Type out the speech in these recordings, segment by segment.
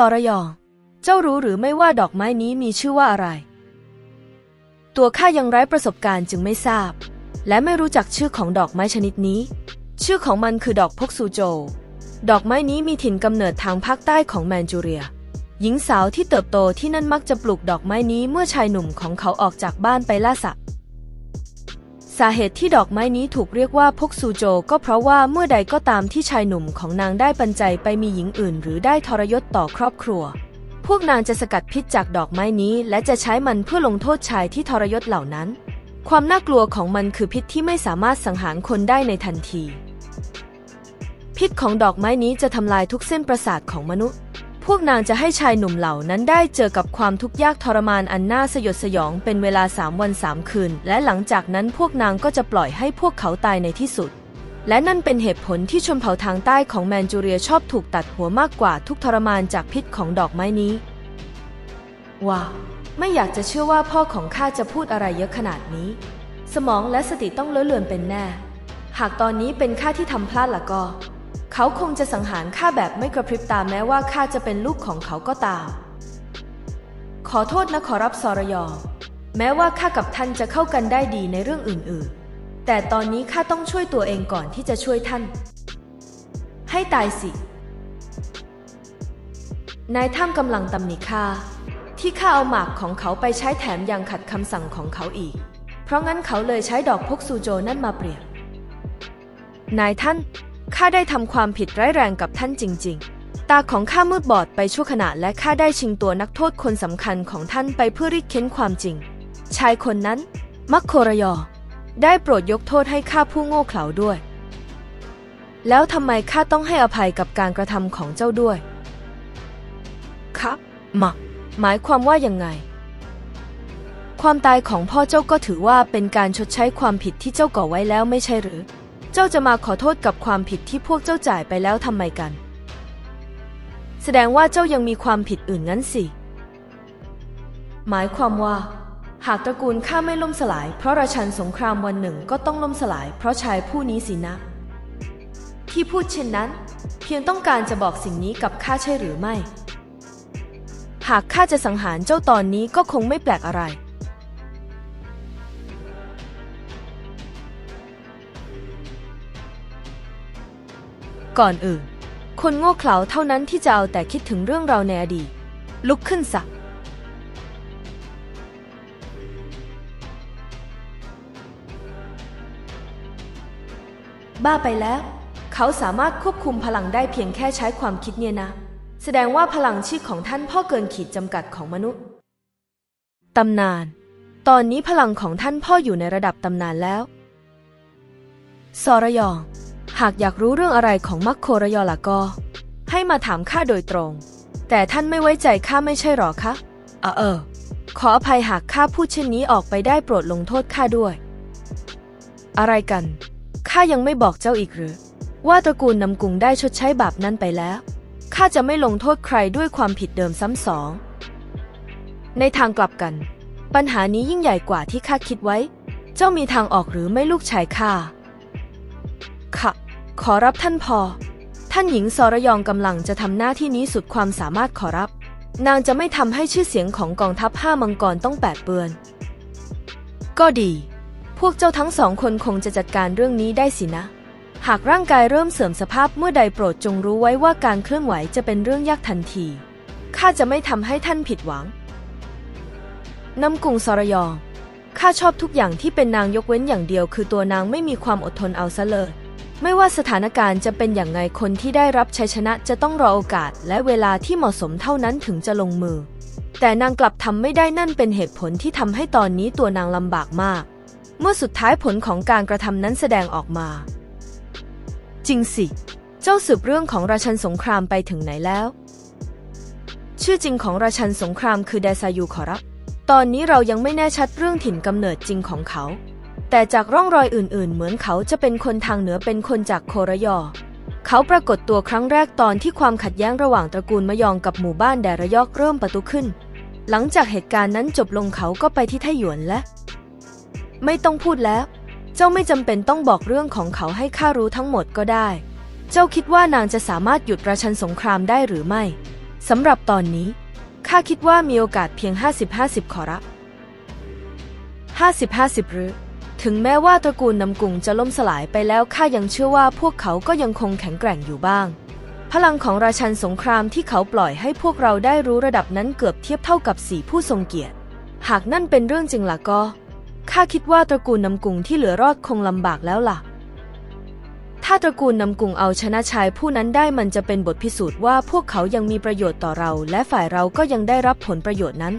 สรยอง เจ้ารู้หรือไม่ว่าดอกไม้นี้มีชื่อว่าอะไร ตัวข้ายังไร้ประสบการณ์จึงไม่ทราบ และไม่รู้จักชื่อของดอกไม้ชนิดนี้ ชื่อของมันคือดอกพกซูโจ ดอกไม้นี้มีถิ่นกำเนิดทางภาคใต้ของแมนจูเรีย หญิงสาวที่เติบโตที่นั่นมักจะปลูกดอกไม้นี้เมื่อชายหนุ่มของเขาออกจากบ้านไปล่าสัตว์ สาเหตุที่ดอกไม้นี้ถูกเรียกว่าพกซูโจ ก็เพราะว่าเมื่อใดก็ตามที่ชายหนุ่มของนางได้ปันใจไปมีหญิงอื่น หรือได้ทรยศต่อครอบครัว พวกนางจะสกัดพิษจากดอกไม้นี้ และจะใช้มันเพื่อลงโทษชายที่ทรยศเหล่านั้น ความน่ากลัวของมันคือพิษที่ไม่สามารถสังหารคนได้ในทันที พิษของดอกไม้นี้จะทำลายทุกเส้นประสาทของมนุษย์ พวกนางจะให้ชายหนุ่มเหล่านั้นได้เจอกับความทุกข์ยากทรมานอันน่าสยดสยองเป็นเวลาสามวันสามคืน และหลังจากนั้นพวกนางก็จะปล่อยให้พวกเขาตายในที่สุด และนั่นเป็นเหตุผลที่ชนเผ่าทางใต้ของแมนจูเรียชอบถูกตัดหัวมากกว่าทุกทรมานจากพิษของดอกไม้นี้ ว้าวไม่อยากจะเชื่อว่าพ่อของข้าจะพูดอะไรเยอะขนาดนี้ สมองและสติต้องเลอะเลือนเป็นแน่ หากตอนนี้เป็นข้าที่ทำพลาดละก็ เขาคงจะสังหารข้าแบบไม่กระพริบตาแม้ว่าข้าจะเป็นลูกของเขาก็ตาม ขอโทษนะขอรับสรยอ แม้ว่าข้ากับท่านจะเข้ากันได้ดีในเรื่องอื่นๆ แต่ตอนนี้ข้าต้องช่วยตัวเองก่อนที่จะช่วยท่าน ให้ตายสิ นายถ้ำกำลังตำหนิข้าที่ข้าเอาหมากของเขาไปใช้แถมยังขัดคำสั่งของเขาอีก เพราะงั้นเขาเลยใช้ดอกพกซูโจนั่นมาเปรียบ นายท่าน ข้าได้ทำความผิดร้ายแรงกับท่านจริง ๆ ตาของข้ามืดบอดไปชั่วขณะและข้าได้ชิงตัวนักโทษคนสำคัญของท่านไปเพื่อรีดเค้นความจริง ชายคนนั้น มักโครยอ ได้โปรดยกโทษให้ข้าผู้โง่เขลาด้วย แล้วทำไมข้าต้องให้อภัยกับการกระทำของเจ้าด้วย ครับมาหมายความว่ายังไง ความตายของพ่อเจ้าก็ถือว่าเป็นการชดใช้ความผิดที่เจ้าก่อไว้แล้วไม่ใช่หรือ เจ้าจะมาขอโทษกับความผิดที่พวกเจ้าจ่ายไปแล้วทำไมกัน แสดงว่าเจ้ายังมีความผิดอื่นงั้นสิ หมายความว่า หากตระกูลข้าไม่ล่มสลาย เพราะราชันสงครามวันหนึ่งก็ต้องล่มสลาย เพราะชายผู้นี้สินะ ที่พูดเช่นนั้น เพียงต้องการจะบอกสิ่งนี้กับข้าใช่หรือไม่ หากข้าจะสังหารเจ้าตอนนี้ก็คงไม่แปลกอะไร ก่อนอื่น คนโง่เขลาเท่านั้นที่จะเอาแต่คิดถึงเรื่องราวในอดีต ลุกขึ้นสักบ้าไปแล้ว เขาสามารถควบคุมพลังได้เพียงแค่ใช้ความคิดเนี่ยนะ แสดงว่าพลังชีพของท่านพ่อเกินขีดจำกัดของมนุษย์ ตำนาน ตอนนี้พลังของท่านพ่ออยู่ในระดับตำนานแล้ว สรยอง หากอยากรู้เรื่องอะไรของมักโครยอละก็ ให้มาถามข้าโดยตรง แต่ท่านไม่ไว้ใจข้าไม่ใช่หรอคะเออเออ ขออภัยหากข้าพูดเช่นนี้ออกไปได้โปรดลงโทษข้าด้วย อะไรกัน ข้ายังไม่บอกเจ้าอีกหรือ ว่าตระกูลนำกุงได้ชดใช้บาปนั้นไปแล้ว ข้าจะไม่ลงโทษใครด้วยความผิดเดิมซ้ำสอง ในทางกลับกัน ปัญหานี้ยิ่งใหญ่กว่าที่ข้าคิดไว้ เจ้ามีทางออกหรือไม่ลูกชายข้าค่ะ ขอรับท่านพอ ท่านหญิงสรยองกำลังจะทำหน้าที่นี้สุดความสามารถขอรับ นางจะไม่ทำให้ชื่อเสียงของกองทัพห้ามังกรต้องแปดเปื้อน ก็ดี พวกเจ้าทั้งสองคนคงจะจัดการเรื่องนี้ได้สินะ หากร่างกายเริ่มเสื่อมสภาพเมื่อใดโปรดจงรู้ไว้ว่าการเคลื่อนไหวจะเป็นเรื่องยากทันที ข้าจะไม่ทำให้ท่านผิดหวัง น้ำกุงสรยอง ข้าชอบทุกอย่างที่เป็นนางยกเว้นอย่างเดียว คือตัวนางไม่มีความอดทนเอาซะเลย ไม่ว่าสถานการณ์จะเป็นอย่างไงคนที่ได้รับชัยชนะจะต้องรอโอกาสและเวลาที่เหมาะสมเท่านั้นถึงจะลงมือ แต่นางกลับทำไม่ได้นั่นเป็นเหตุผลที่ทำให้ตอนนี้ตัวนางลำบากมาก เมื่อสุดท้ายผลของการกระทำนั้นแสดงออกมา จริงสิ เจ้าสืบเรื่องของราชันสงครามไปถึงไหนแล้ว ชื่อจริงของราชันสงครามคือแดซายูขอรับ ตอนนี้เรายังไม่แน่ชัดเรื่องถิ่นกำเนิดจริงของเขา แต่จากร่องรอยอื่นๆ เหมือนเขาจะเป็นคนทางเหนือเป็นคนจากโครยอ เขาปรากฏตัวครั้งแรกตอนที่ความขัดแย้งระหว่างตระกูลมะยองกับหมู่บ้านแดระยอกเริ่มประตุขึ้น หลังจากเหตุการณ์นั้นจบลงเขาก็ไปที่ไทหยวนและ ไม่ต้องพูดแล้ว เจ้าไม่จำเป็นต้องบอกเรื่องของเขาให้ข้ารู้ทั้งหมดก็ได้ เจ้าคิดว่านางจะสามารถหยุดราชันสงครามได้หรือไม่สำหรับตอนนี้ข้าคิดว่ามีโอกาสเพียง 50-50 ขอรับ 50-50หรือ ถึงแม้ว่าตระกูลนำกุงจะล่มสลายไปแล้วข้ายังเชื่อว่าพวกเขาก็ยังคงแข็งแกร่งอยู่บ้าง พลังของราชันสงครามที่เขาปล่อยให้พวกเราได้รู้ระดับนั้นเกือบเทียบเท่ากับสี่ผู้ทรงเกียรติ หากนั่นเป็นเรื่องจริงล่ะก็ข้าคิดว่าตระกูลนำกุงที่เหลือรอดคงลำบากแล้วล่ะ ถ้าตระกูลนำกุงเอาชนะชายผู้นั้นได้มันจะเป็นบทพิสูจน์ว่าพวกเขายังมีประโยชน์ต่อเรา และฝ่ายเราก็ยังได้รับผลประโยชน์นั้น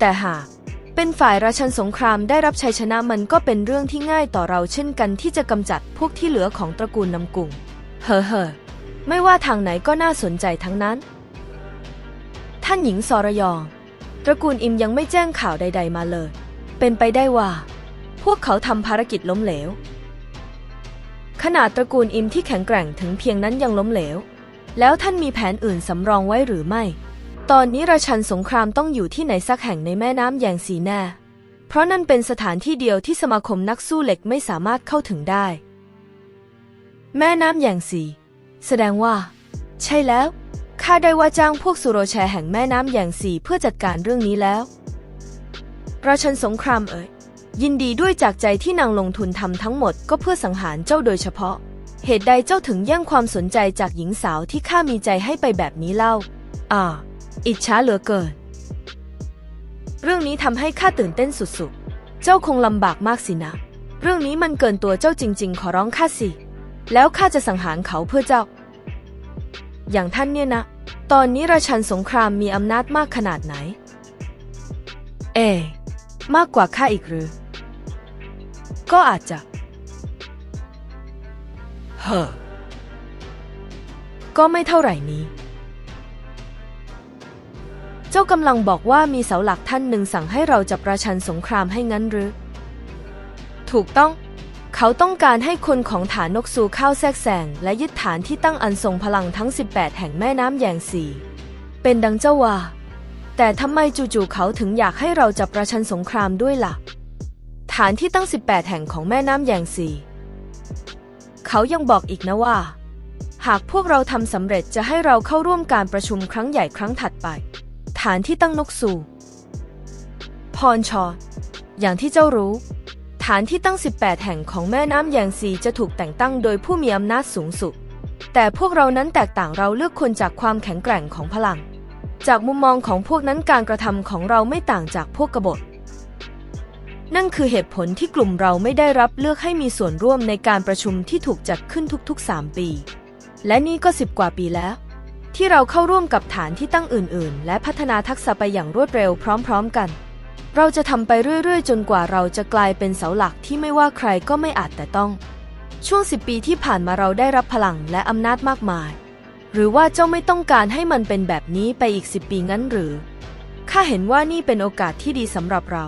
แต่หาก เป็นฝ่ายราชันสงครามได้รับชัยชนะมันก็เป็นเรื่องที่ง่ายต่อเราเช่นกันที่จะกำจัดพวกที่เหลือของตระกูลนำกุงเฮ้อเฮ้อไม่ว่าทางไหนก็น่าสนใจทั้งนั้น ท่านหญิงสรยอง ตระกูลอิมยังไม่แจ้งข่าวใด ๆ มาเลย เป็นไปได้ว่า พวกเขาทำภารกิจล้มเหลว ขนาดตระกูลอิมที่แข็งแกร่งถึงเพียงนั้นยังล้มเหลว แล้วท่านมีแผนอื่นสำรองไว้หรือไม่ ตอนนี้ราชันสงครามต้องอยู่ที่ไหนสักแห่งในแม่น้ำแยงซีแน่ เพราะนั่นเป็นสถานที่เดียวที่สมาคมนักสู้เหล็กไม่สามารถเข้าถึงได้ แม่น้ำแยงซีแสดงว่า ใช่แล้วข้าได้ว่าจ้างพวกสุโรแชแห่งแม่น้ำแยงซีเพื่อจัดการเรื่องนี้แล้วราชันสงครามเอ่ยยินดีด้วยจากใจที่นางลงทุนทำทั้งหมดก็เพื่อสังหารเจ้าโดยเฉพาะ เหตุใดเจ้าถึงแย่งความสนใจจากหญิงสาวที่ข้ามีใจให้ไปแบบนี้เล่า อ่า อิจฉาเหลือเกิน เรื่องนี้ทำให้ข้าตื่นเต้นสุดๆ เจ้าคงลำบากมากสินะ เรื่องนี้มันเกินตัวเจ้าจริง ๆ ขอร้องข้าสิ แล้วข้าจะสังหารเขาเพื่อเจ้า อย่างท่านเนี่ยนะ ตอนนี้ราชันสงครามมีอำนาจมากขนาดไหน เอ มากกว่าข้าอีกหรือ ก็อาจจะ เฮ้อ ก็ไม่เท่าไหร่นี้ เจ้ากำลังบอกว่ามีเสาหลักท่านหนึ่งสั่งให้เราจับประชันสงครามให้งั้นหรือ ถูกต้อง เขาต้องการให้คนของฐานนกซูเข้าแทรกแซงและยึดฐานที่ตั้งอันทรงพลังทั้ง 18 แห่งแม่น้ำแยงสีเป็นดังเจ้าว่า แต่ทำไมจู่ๆเขาถึงอยากให้เราจับประชันสงครามด้วยล่ะ ฐานที่ตั้ง 18 แห่งของแม่น้ำแยงสีเขายังบอกอีกนะว่า หากพวกเราทำสำเร็จจะให้เราเข้าร่วมการประชุมครั้งใหญ่ครั้งถัดไป ฐานที่ตั้งนกสู่ พรชออย่างที่เจ้ารู้ ฐานที่ตั้ง 18 แห่งของแม่น้ำแยงซีจะถูกแต่งตั้งโดยผู้มีอำนาจสูงสุด แต่พวกเรานั้นแตกต่างเราเลือกคนจากความแข็งแกร่งของพลัง จากมุมมองของพวกนั้นการกระทำของเราไม่ต่างจากพวกกบฏ นั่นคือเหตุผลที่กลุ่มเราไม่ได้รับเลือกให้มีส่วนร่วมในการประชุมที่ถูกจัดขึ้นทุกๆ 3 ปี และนี่ก็สิบกว่าปีแล้ว ที่เราเข้าร่วมกับฐานที่ตั้งอื่น ๆ และพัฒนาทักษะไปอย่างรวดเร็วพร้อม ๆ กัน เราจะทำไปเรื่อย ๆ จนกว่าเราจะกลายเป็นเสาหลักที่ไม่ว่าใครก็ไม่อาจแต่ต้อง ช่วงสิบปีที่ผ่านมาเราได้รับพลังและอำนาจมากมาย หรือว่าเจ้าไม่ต้องการให้มันเป็นแบบนี้ไปอีกสิบปีงั้นหรือ ข้าเห็นว่านี่เป็นโอกาสที่ดีสำหรับเรา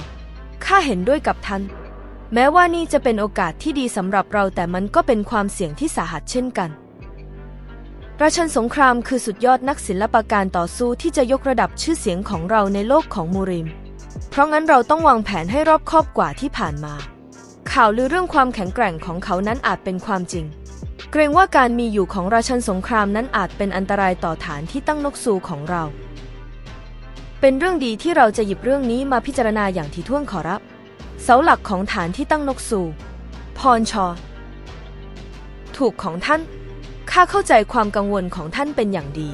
ข้าเห็นด้วยกับท่าน แม้ว่านี่จะเป็นโอกาสที่ดีสำหรับเราแต่มันก็เป็นความเสี่ยงที่สาหัสเช่นกัน ราชันสงครามคือสุดยอดนักศิลปการต่อสู้ที่จะยกระดับชื่อเสียงของเราในโลกของมูริม เพราะงั้นเราต้องวางแผนให้รอบคอบกว่าที่ผ่านมา ข่าวลือเรื่องความแข็งแกร่งของเขานั้นอาจเป็นความจริง เกรงว่าการมีอยู่ของราชันสงครามนั้นอาจเป็นอันตรายต่อฐานที่ตั้งนกซูของเรา เป็นเรื่องดีที่เราจะหยิบเรื่องนี้มาพิจารณาอย่างถี่ถ้วนขอรับ เสาหลักของฐานที่ตั้งนกซูพรชอถูกของท่าน ข้าเข้าใจความกังวลของท่านเป็นอย่างดี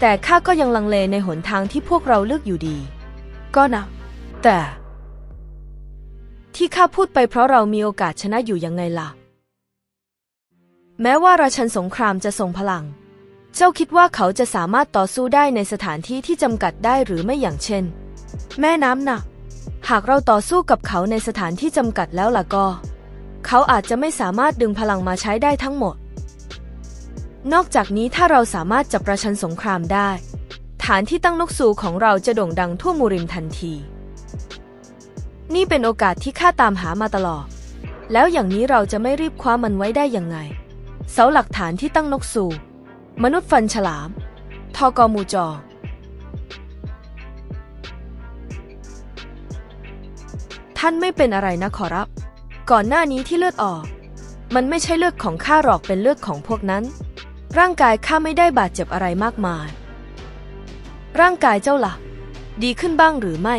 แต่ข้าก็ยังลังเลในหนทางที่พวกเราเลือกอยู่ดี ก็นะ แต่ ที่ข้าพูดไปเพราะเรามีโอกาสชนะอยู่ยังไงล่ะ แม้ว่าราชันสงครามจะทรงพลัง เจ้าคิดว่าเขาจะสามารถต่อสู้ได้ในสถานที่ที่จำกัดได้หรือไม่อย่างเช่น แม่น้ำน่ะ หากเราต่อสู้กับเขาในสถานที่จำกัดแล้วล่ะก็ เขาอาจจะไม่สามารถดึงพลังมาใช้ได้ทั้งหมด นอกจากนี้ถ้าเราสามารถจับประชันสงครามได้ ฐานที่ตั้งนกสูของเราจะโด่งดังทั่วมูริมทันที นี่เป็นโอกาสที่ข้าตามหามาตลอด แล้วอย่างนี้เราจะไม่รีบคว้ามันไว้ได้ยังไง เสาหลักฐานที่ตั้งนกสูมนุษย์ฟันฉลามทอกอมูจอท่านไม่เป็นอะไรนะขอรับ ก่อนหน้านี้ที่เลือดออก มันไม่ใช่เลือดของข้าหรอกเป็นเลือดของพวกนั้น ร่างกายข้าไม่ได้บาดเจ็บอะไรมากมาย ร่างกายเจ้าล่ะ ดีขึ้นบ้างหรือไม่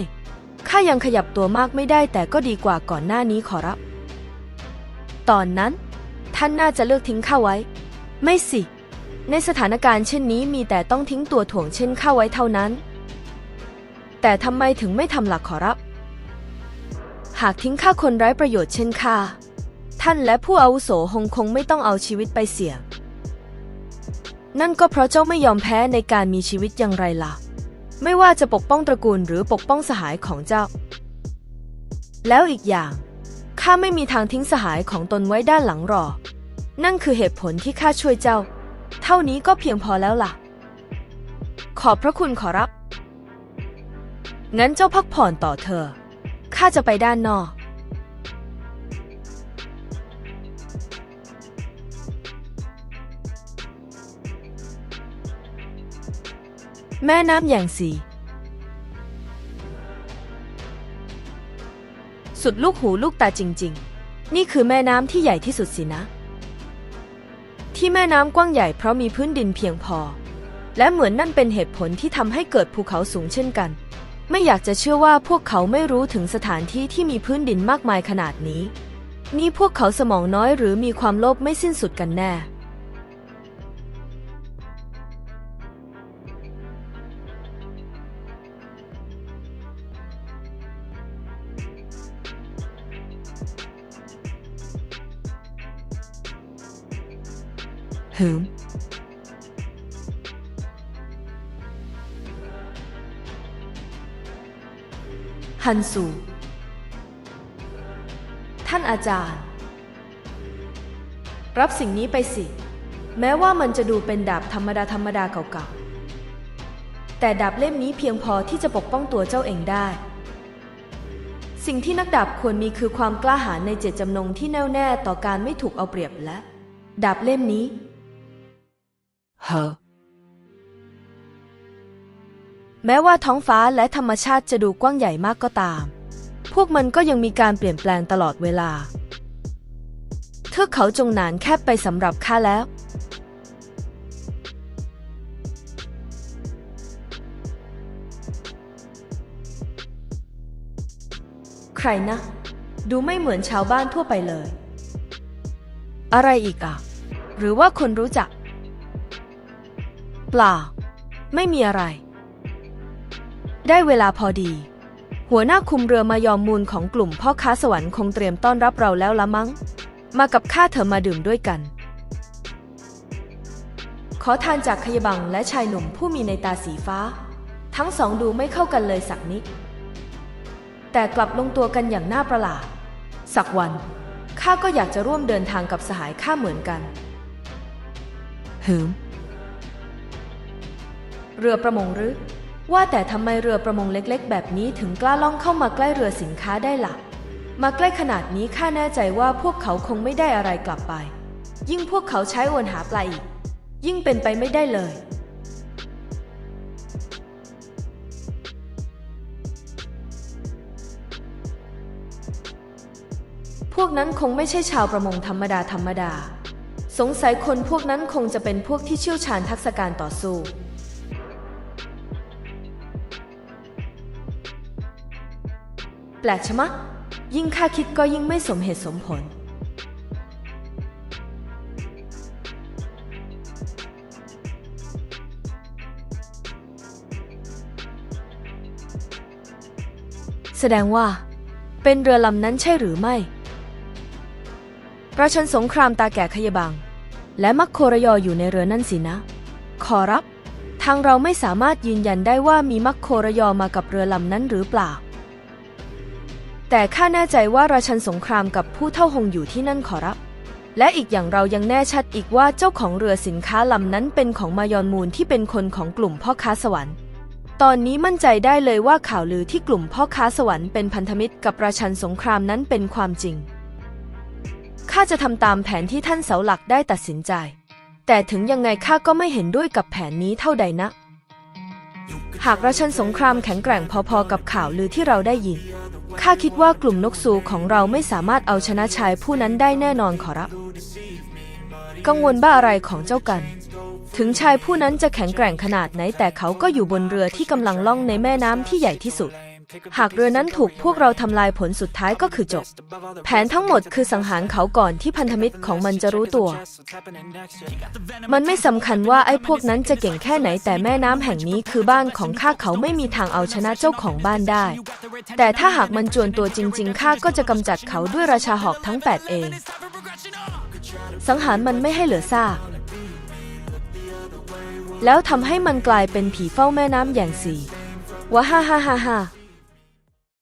ข้ายังขยับตัวมากไม่ได้แต่ก็ดีกว่าก่อนหน้านี้ขอรับ ตอนนั้น ท่านน่าจะเลือกทิ้งข้าไว้ ไม่สิ ในสถานการณ์เช่นนี้มีแต่ต้องทิ้งตัวถ่วงเช่นข้าไว้เท่านั้น แต่ทำไมถึงไม่ทำหลักขอรับ หากทิ้งข้าคนไร้ประโยชน์เช่นข้า ท่านและผู้อาวุโสคงคงไม่ต้องเอาชีวิตไปเสี่ยง นั่นก็เพราะเจ้าไม่ยอมแพ้ในการมีชีวิตอย่างไรล่ะ ไม่ว่าจะปกป้องตระกูลหรือปกป้องสหายของเจ้า แล้วอีกอย่างข้าไม่มีทางทิ้งสหายของตนไว้ด้านหลังหรอกนั่นคือเหตุผลที่ข้าช่วยเจ้า เท่านี้ก็เพียงพอแล้วล่ะ ขอบพระคุณขอรับ งั้นเจ้าพักผ่อนต่อเถอข้าจะไปด้านนอก แม่น้ำอย่างสี สุดลูกหูลูกตาจริง ๆ นี่คือแม่น้ำที่ใหญ่ที่สุดสินะ ที่แม่น้ำกว้างใหญ่เพราะมีพื้นดินเพียงพอ และเหมือนนั่นเป็นเหตุผลที่ทำให้เกิดภูเขาสูงเช่นกัน ไม่อยากจะเชื่อว่าพวกเขาไม่รู้ถึงสถานที่ที่มีพื้นดินมากมายขนาดนี้ นี่พวกเขาสมองน้อยหรือมีความโลภไม่สิ้นสุดกันแน่ หืมฮันซูท่านอาจารย์ รับสิ่งนี้ไปสิ แม้ว่ามันจะดูเป็นดาบธรรมดาธรรมดาเก่าๆ แต่ดาบเล่มนี้เพียงพอที่จะปกป้องตัวเจ้าเองได้ สิ่งที่นักดาบควรมีคือความกล้าหาญในเจตจำนงที่แน่วแน่ต่อการไม่ถูกเอาเปรียบและ ดาบเล่มนี้ เฮอแม้ว่าท้องฟ้าและธรรมชาติจะดูกว้างใหญ่มากก็ตาม พวกมันก็ยังมีการเปลี่ยนแปลงตลอดเวลา เทือกเขาจงหนานแคบไปสำหรับข้าแล้ว ใครนะ ดูไม่เหมือนชาวบ้านทั่วไปเลย อะไรอีกอะ หรือว่าคนรู้จัก เปล่า ไม่มีอะไร ได้เวลาพอดี หัวหน้าคุมเรือมายอมมูลของกลุ่มพ่อค้าสวรรค์คงเตรียมต้อนรับเราแล้วละมั้ง มากับข้าเถอะมาดื่มด้วยกัน ขอทานจากขยบังและชายหนุ่มผู้มีในตาสีฟ้า ทั้งสองดูไม่เข้ากันเลยสักนิด แต่กลับลงตัวกันอย่างน่าประหลาด สักวันข้าก็อยากจะร่วมเดินทางกับสหายข้าเหมือนกันหืม เรือประมงหรือ ว่าแต่ทำไมเรือประมงเล็กๆ แบบนี้ถึงกล้าล่องเข้ามาใกล้เรือสินค้าได้ละ่ะ มาใกล้ขนาดนี้ข้าแน่ใจว่าพวกเขาคงไม่ได้อะไรกลับไป ยิ่งพวกเขาใช้อวนหาปลาอีก ยิ่งเป็นไปไม่ได้เลยพวกนั้นคงไม่ใช่ชาวประมงธรรมดาธรรมดา สงสัยคนพวกนั้นคงจะเป็นพวกที่เชี่ยวชาญทักษะการต่อสู้ แปลกชะมะ ยิ่งข้าคิดก็ยิ่งไม่สมเหตุสมผล แสดงว่า เป็นเรือลำนั้นใช่หรือไม่ ราชันสงครามตาแก่ขยบัง และมักโครยออยู่ในเรือนั่นสินะ ขอรับทางเราไม่สามารถยืนยันได้ว่ามีมักโครยอมากับเรือลำนั้นหรือเปล่า แต่ข้าแน่ใจว่าราชันสงครามกับผู้เท่าหงอยู่ที่นั่นขอรับ และอีกอย่างเรายังแน่ชัดอีกว่าเจ้าของเรือสินค้าลำนั้นเป็นของมายอนมูลที่เป็นคนของกลุ่มพ่อค้าสวรรค์ตอนนี้มั่นใจได้เลยว่าข่าวลือที่กลุ่มพ่อค้าสวรรค์เป็นพันธมิตรกับราชันสงครามนั้นเป็นความจริง ข้าจะทำตามแผนที่ท่านเสาหลักได้ตัดสินใจ แต่ถึงยังไงข้าก็ไม่เห็นด้วยกับแผนนี้เท่าใดนะ หากราชันสงครามแข็งแกร่งพอๆกับข่าวลือที่เราได้ยิน ข้าคิดว่ากลุ่มนกซูของเราไม่สามารถเอาชนะชายผู้นั้นได้แน่นอนขอรับ กังวลบ้าอะไรของเจ้ากัน ถึงชายผู้นั้นจะแข็งแกร่งขนาดไหนแต่เขาก็อยู่บนเรือที่กำลังล่องในแม่น้ำที่ใหญ่ที่สุด หากเรือนั้นถูกพวกเราทำลายผลสุดท้ายก็คือจบ แผนทั้งหมดคือสังหารเขาก่อนที่พันธมิตรของมันจะรู้ตัว มันไม่สำคัญว่าไอ้พวกนั้นจะเก่งแค่ไหนแต่แม่น้ำแห่งนี้คือบ้านของข้าเขาไม่มีทางเอาชนะเจ้าของบ้านได้ แต่ถ้าหากมันจวนตัวจริง ๆข้าก็จะกำจัดเขาด้วยราชาหอกทั้ง 8 เอง สังหารมันไม่ให้เหลือซากแล้วทำให้มันกลายเป็นผีเฝ้าแม่น้ำอย่างสีว้าฮ่าฮ่าฮ่าฮ่า